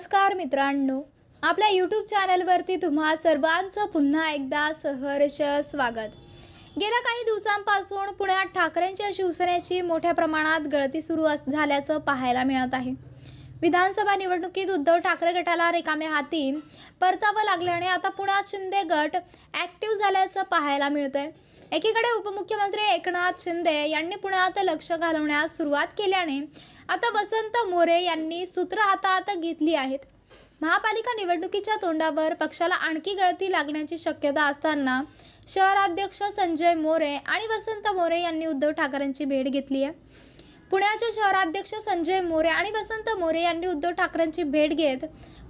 नमस्कार मित्रांनो. आपल्या यूट्यूब चॅनलवरती तुम्हा सर्वांचं पुन्हा एकदा सहर्ष स्वागत. गेल्या काही दिवसांपासून पुण्यात ठाकरेंच्या शिवसेनेची मोठ्या प्रमाणात गळती सुरू अस झाल्याचं पाहायला मिळत आहे. विधानसभा निवडणुकीत उद्धव ठाकरे गटाला रिकामे हाती. परतावं लागल्याने आता पुण्यात शिंदे गट ॲक्टिव्ह झाल्याचं पाहायला मिळतंय. एकीकडे उपमुख्यमंत्री एकनाथ शिंदे यांनी पुण्यात लक्ष घालवण्यास सुरुवात केल्याने आता वसंत मोरे यांनी सूत्र हातात घेतली आहेत. महापालिका निवडणुकीच्या तोंडावर पक्षाला आणखी गळती लागण्याची शक्यता असताना शहराध्यक्ष संजय मोरे आणि वसंत मोरे यांनी उद्धव ठाकरेंची भेट घेतली आहे पुण्याचे शहराध्यक्ष संजय मोरे आणि वसंत मोरे यांनी उद्धव ठाकरेंची भेट घेत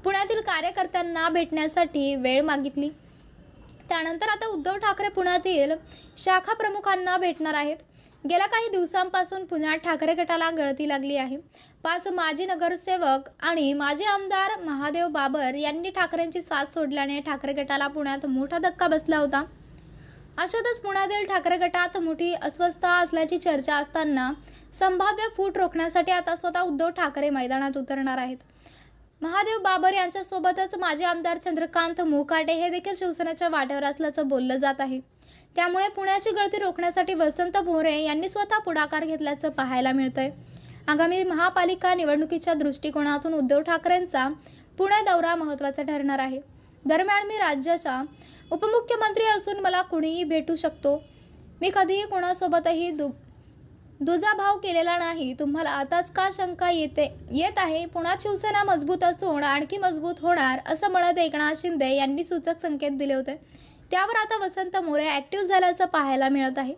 पुण्यातील कार्यकर्त्यांना भेटण्यासाठी वेळ मागितली. त्यानंतर आता उद्धव ठाकरे पुण्यातील शाखा प्रमुखांना भेटणार आहेत. गेल्या काही दिवसांपासून पुण्यात ठाकरे गटाला गळती लागली आहे. पाच माजी नगरसेवक आणि माजी आमदार महादेव बाबर यांनी ठाकरेंची साथ सोडल्याने ठाकरे गटाला पुण्यात मोठा धक्का बसला होता. अशातच पुण्यातील ठाकरे गटात मोठी अस्वस्थता असल्याची चर्चा असताना संभाव्य फूट रोखण्यासाठी आता स्वतः उद्धव ठाकरे मैदानात उतरणार आहेत. महादेव बाबर यांच्यासोबतच माजी आमदार चंद्रकांत मोकाटे हे देखील शिवसेनेच्या वाटेवर असल्याचं बोललं जात आहे. त्यामुळे पुण्याची गळती रोखण्यासाठी वसंत मोरे यांनी स्वतः पुढाकार घेतल्याचं पाहायला मिळतंय. आगामी महापालिका निवडणुकीच्या दृष्टिकोनातून उद्धव ठाकरेंचा पुणे दौरा महत्त्वाचा ठरणार आहे. दरम्यान मी राज्याच्या उपमुख्यमंत्री असून मला कुणीही भेटू शकतो. मी कधीही कोणासोबतही दु दुजाभाव केलेला नाही. तुम्हाला आताच का शंका येते येत आहे? पुण्यात शिवसेना मजबूत असून आणखी मजबूत होणार असं म्हणत एकनाथ शिंदे यांनी सूचक संकेत दिले होते. त्यावर आता वसंत मोरे ॲक्टिव्ह झाल्याचं पाहायला मिळत आहे.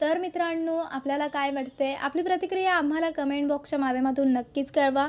तर मित्रांनो आपल्याला काय वाटते? आपली प्रतिक्रिया आम्हाला कमेंट बॉक्सच्या माध्यमातून नक्कीच कळवा.